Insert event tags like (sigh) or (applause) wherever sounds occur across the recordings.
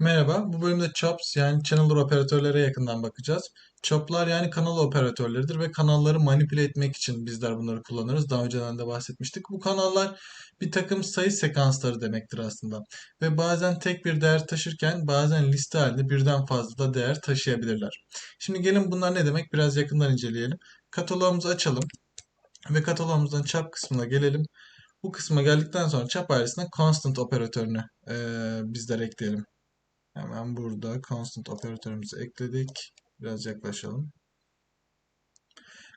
Merhaba, bu bölümde chops yani channel operatörlere yakından bakacağız. Chop'lar yani kanal operatörleridir ve kanalları manipüle etmek için bizler bunları kullanırız. Daha önceden de bahsetmiştik. Bu kanallar bir takım sayı sekansları demektir aslında. Ve bazen tek bir değer taşırken bazen liste halinde birden fazla da değer taşıyabilirler. Şimdi gelin bunlar ne demek biraz yakından inceleyelim. Kataloğumuzu açalım ve kataloğumuzdan chop kısmına gelelim. Bu kısma geldikten sonra chop ailesine constant operatörünü eee bizler ekleyelim. Hemen burada constant operatörümüzü ekledik. Biraz yaklaşalım.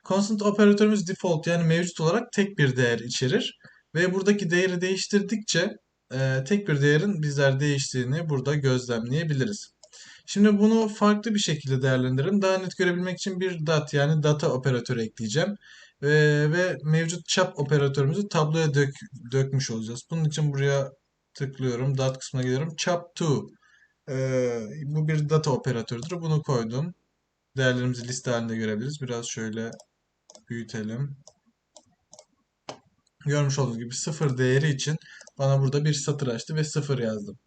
Constant operatörümüz default yani mevcut olarak tek bir değer içerir. Ve buradaki değeri değiştirdikçe e, tek bir değerin bizler değiştiğini burada gözlemleyebiliriz. Şimdi bunu farklı bir şekilde değerlendirelim. Daha net görebilmek için bir dat yani data operatörü ekleyeceğim. Ve, ve mevcut chop operatörümüzü tabloya dök, dökmüş olacağız. Bunun için buraya tıklıyorum. Dat kısmına gidiyorum. Chop2 ee, bu bir data operatörüdür. Bunu koydum. Değerlerimizi liste halinde görebiliriz. Biraz şöyle büyütelim. Görmüş olduğunuz gibi sıfır değeri için bana burada bir satır açtı ve sıfır yazdım.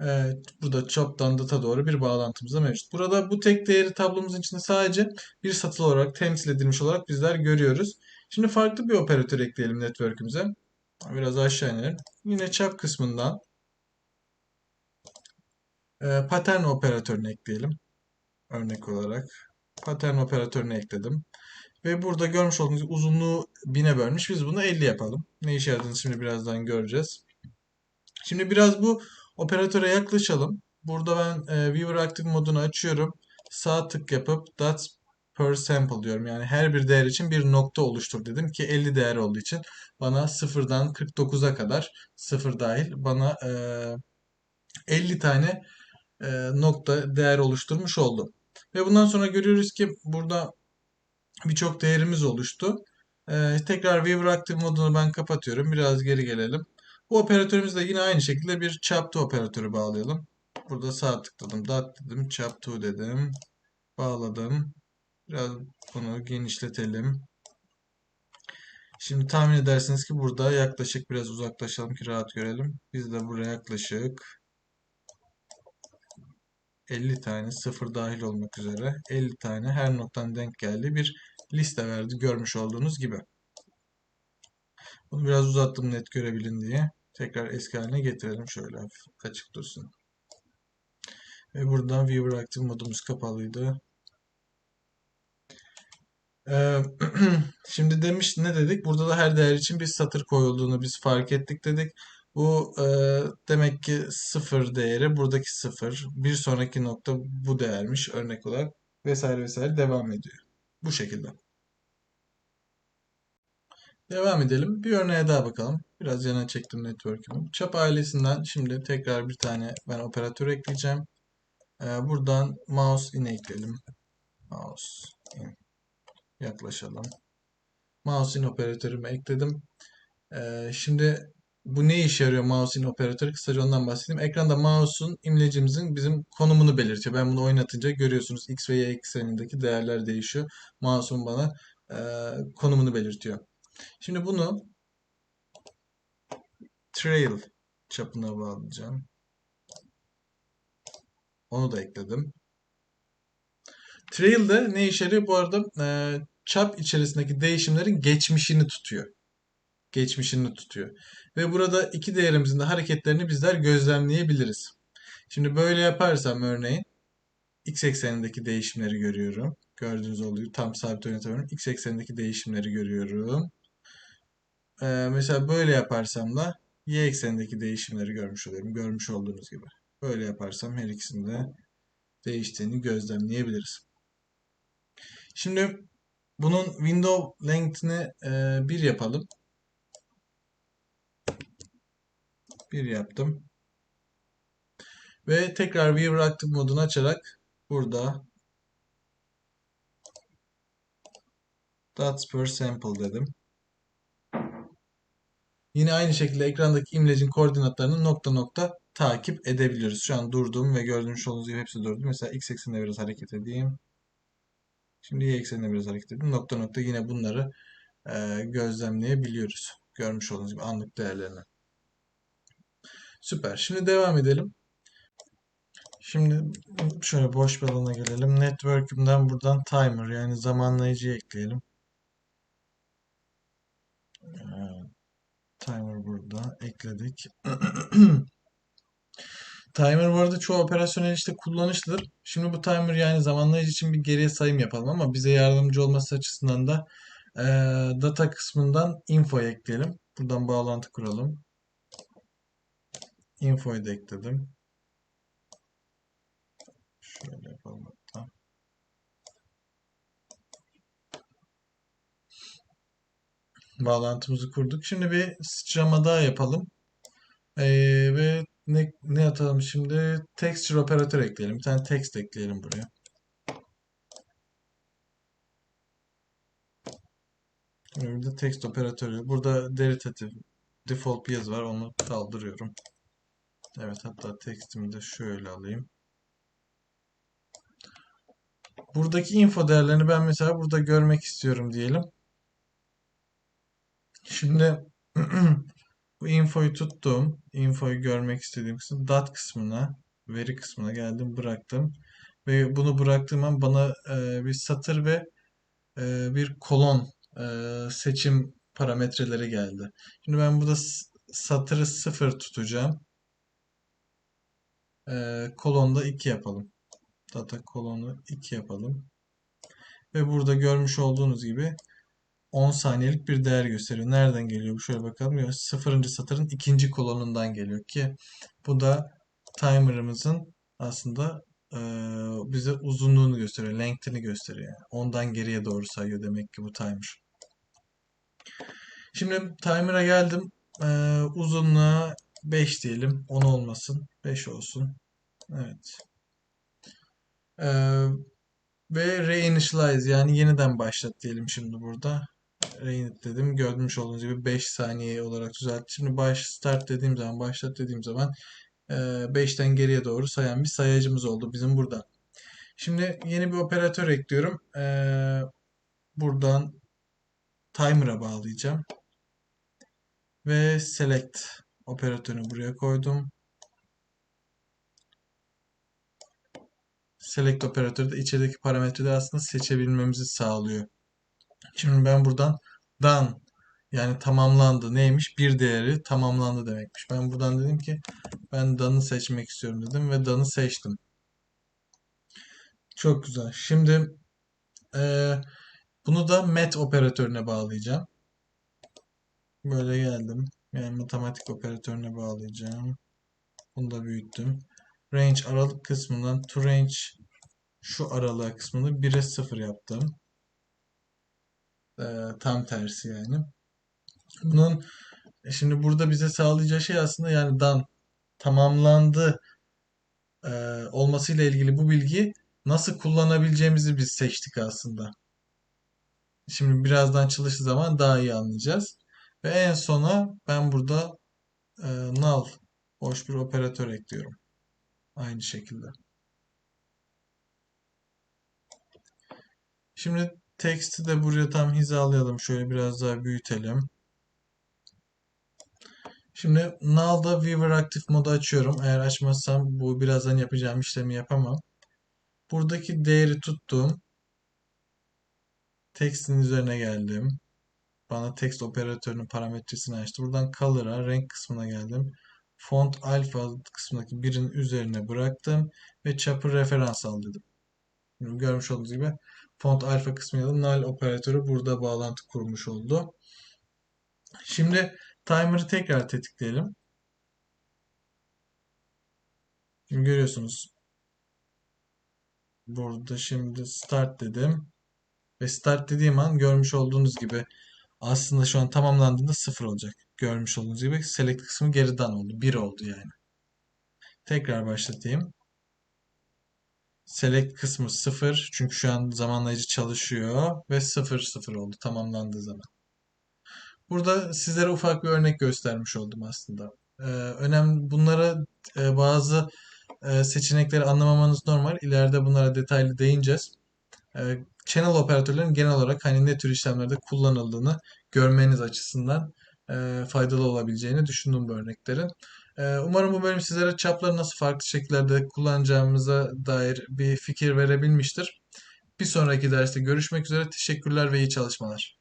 Evet, burada chop'tan data doğru bir bağlantımız da mevcut. Burada bu tek değeri tablomuzun içinde sadece bir satır olarak temsil edilmiş olarak bizler görüyoruz. Şimdi farklı bir operatör ekleyelim network'ümüze. Biraz aşağı inelim. Yine chop kısmından e, pattern operatörünü ekleyelim. Örnek olarak. Pattern operatörünü ekledim. Ve burada görmüş olduğunuz uzunluğu 1000'e bölmüş. Biz bunu 50 yapalım. Ne işe yaradığını şimdi birazdan göreceğiz. Şimdi biraz bu operatöre yaklaşalım. Burada ben e, Viewer Active modunu açıyorum. Sağ tık yapıp dots per sample diyorum. Yani her bir değer için bir nokta oluştur dedim ki 50 değer olduğu için bana 0'dan 49'a kadar 0 dahil bana e, 50 tane nokta değer oluşturmuş oldu. Ve bundan sonra görüyoruz ki burada birçok değerimiz oluştu. E, tekrar Viewer Active modunu ben kapatıyorum. Biraz geri gelelim. Bu operatörümüzde yine aynı şekilde bir chop2 operatörü bağlayalım. Burada sağ tıkladım. Dot dedim. Chop2 dedim. Bağladım. Biraz bunu genişletelim. Şimdi tahmin edersiniz ki burada yaklaşık biraz uzaklaşalım ki rahat görelim. Biz de buraya yaklaşık 50 tane sıfır dahil olmak üzere 50 tane her noktadan denk geldiği bir liste verdi görmüş olduğunuz gibi. Bunu biraz uzattım net görebilin diye. Tekrar eski haline getirelim şöyle açık dursun. Ve buradan Viewer Active modumuz kapalıydı. (clears throat) Şimdi demiş ne dedik? Burada da her değer için bir satır koyulduğunu biz fark ettik dedik. Bu e, demek ki sıfır değeri buradaki sıfır. Bir sonraki nokta bu değermiş örnek olarak vesaire vesaire devam ediyor. Bu şekilde. Devam edelim. Bir örneğe daha bakalım. Biraz yana çektim network'ümü. Çap ailesinden şimdi tekrar bir tane ben operatör ekleyeceğim. Ee, buradan mouse in ekleyelim. Mouse in. Yaklaşalım. Mouse in operatörümü ekledim. Ee, şimdi bu ne işe yarıyor mouse'in operatörü? Kısaca ondan bahsedeyim. Ekranda mouse'un imlecimizin bizim konumunu belirtiyor. Ben bunu oynatınca görüyorsunuz X ve Y eksenindeki değerler değişiyor. Mouse'un bana e, konumunu belirtiyor. Şimdi bunu trail çapına bağlayacağım. Onu da ekledim. Trail de ne işe yarıyor? Bu arada e, çap içerisindeki değişimlerin geçmişini tutuyor geçmişini tutuyor. Ve burada iki değerimizin de hareketlerini bizler gözlemleyebiliriz. Şimdi böyle yaparsam örneğin x eksenindeki değişimleri görüyorum. Gördüğünüz oluyor. Tam sabit oynatamıyorum. X eksenindeki değişimleri görüyorum. Ee, mesela böyle yaparsam da y eksenindeki değişimleri görmüş oluyorum. Görmüş olduğunuz gibi. Böyle yaparsam her ikisinde değiştiğini gözlemleyebiliriz. Şimdi bunun window length'ini e, 1 yapalım. 1 yaptım. Ve tekrar Viewer Active modunu açarak burada dots per sample dedim. Yine aynı şekilde ekrandaki imlecin koordinatlarını nokta nokta takip edebiliyoruz. Şu an durdum ve gördüğünüz olduğunuz gibi hepsi durdu. Mesela x ekseninde biraz hareket edeyim. Şimdi y ekseninde biraz hareket edeyim. Nokta nokta yine bunları e, gözlemleyebiliyoruz. Görmüş olduğunuz gibi anlık değerlerini. Süper. Şimdi devam edelim. Şimdi şöyle boş bir alana gelelim. Network'ümden buradan timer yani zamanlayıcı ekleyelim. Ee, Timer burada ekledik. (clears throat) Timer bu arada çoğu operasyonel işte kullanışlıdır. Şimdi bu timer yani zamanlayıcı için bir geriye sayım yapalım ama bize yardımcı olması açısından da e, data kısmından info ekleyelim. Buradan bağlantı kuralım. Info'yu da ekledim. Şöyle yapalım hatta. Bağlantımızı kurduk. Şimdi bir sıçrama daha yapalım. Ee, ve ne, ne atalım şimdi? Texture operatör ekleyelim. Bir tane text ekleyelim buraya. Burada text operatörü. Burada derivative default bir yazı var. Onu kaldırıyorum. Evet hatta textimi de şöyle alayım. Buradaki info değerlerini ben mesela burada görmek istiyorum diyelim. Şimdi (clears throat) bu infoyu tuttum. Infoyu görmek istediğim kısım dot kısmına, veri kısmına geldim, bıraktım. Ve bunu bıraktığım an bana e, bir satır ve e, bir kolon e, seçim parametreleri geldi. Şimdi ben burada satırı 0 tutacağım. E, kolonda 2 yapalım. Data kolonu 2 yapalım. Ve burada görmüş olduğunuz gibi 10 saniyelik bir değer gösteriyor. Nereden geliyor bu? Şöyle bakalım. Ya, 0. satırın ikinci kolonundan geliyor ki bu da timer'ımızın aslında e, bize uzunluğunu gösteriyor. Length'ini gösteriyor. Yani. Ondan geriye doğru sayıyor demek ki bu timer. Şimdi timer'a geldim. E, uzunluğa 5 diyelim. 10 olmasın. 5 olsun. Evet. E, ve reinitialize yani yeniden başlat diyelim şimdi burada. Reinit dedim. Görmüş olduğunuz gibi 5 saniye olarak düzeltti. Şimdi baş start dediğim zaman, başlat dediğim zaman 5'ten geriye doğru sayan bir sayacımız oldu bizim burada. Şimdi yeni bir operatör ekliyorum. Buradan timer'a bağlayacağım. Ve select operatörünü buraya koydum. Select operatörü de içerideki parametreleri aslında seçebilmemizi sağlıyor. Şimdi ben buradan done yani tamamlandı neymiş? Bir değeri tamamlandı demekmiş. Ben buradan dedim ki ben done'ı seçmek istiyorum dedim ve done'ı seçtim. Çok güzel. Şimdi e, bunu da met operatörüne bağlayacağım. Böyle geldim. Yani matematik operatörüne bağlayacağım. Bunu da büyüttüm. Range aralık kısmından to range şu aralık kısmını 1'e 0 yaptım. Ee, tam tersi yani. Bunun e, şimdi burada bize sağlayacağı şey aslında yani dan tamamlandı e, olmasıyla ilgili bu bilgi nasıl kullanabileceğimizi biz seçtik aslında. Şimdi birazdan çalıştığı zaman daha iyi anlayacağız. Ve en sona ben burada e, null boş bir operatör ekliyorum. Aynı şekilde. Şimdi Text'i de buraya tam hizalayalım. Şöyle biraz daha büyütelim. Şimdi null'da Viewer Active modu açıyorum. Eğer açmazsam bu birazdan yapacağım işlemi yapamam. Buradaki değeri tuttum. Text'in üzerine geldim. Bana text operatörünün parametresini açtı. Buradan color'a, renk kısmına geldim. Font alfa kısmındaki birin üzerine bıraktım ve çapı referans al dedim. Görmüş olduğunuz gibi font alfa kısmı ya da null operatörü burada bağlantı kurmuş oldu. Şimdi timer'ı tekrar tetikleyelim. Şimdi görüyorsunuz. Burada şimdi start dedim. Ve start dediğim an görmüş olduğunuz gibi aslında şu an tamamlandığında 0 olacak. Görmüş olduğunuz gibi select kısmı geriden oldu. 1 oldu yani. Tekrar başlatayım. Select kısmı 0. Çünkü şu an zamanlayıcı çalışıyor. Ve 0 0 oldu tamamlandığı zaman. Burada sizlere ufak bir örnek göstermiş oldum aslında. Ee, önemli bunlara e, bazı e, seçenekleri anlamamanız normal. İleride bunlara detaylı değineceğiz. E, channel operatörlerin genel olarak hani ne tür işlemlerde kullanıldığını görmeniz açısından e, faydalı olabileceğini düşündüm bu örneklerin. Ee, umarım bu bölüm sizlere çapları nasıl farklı şekillerde kullanacağımıza dair bir fikir verebilmiştir. Bir sonraki derste görüşmek üzere. Teşekkürler ve iyi çalışmalar.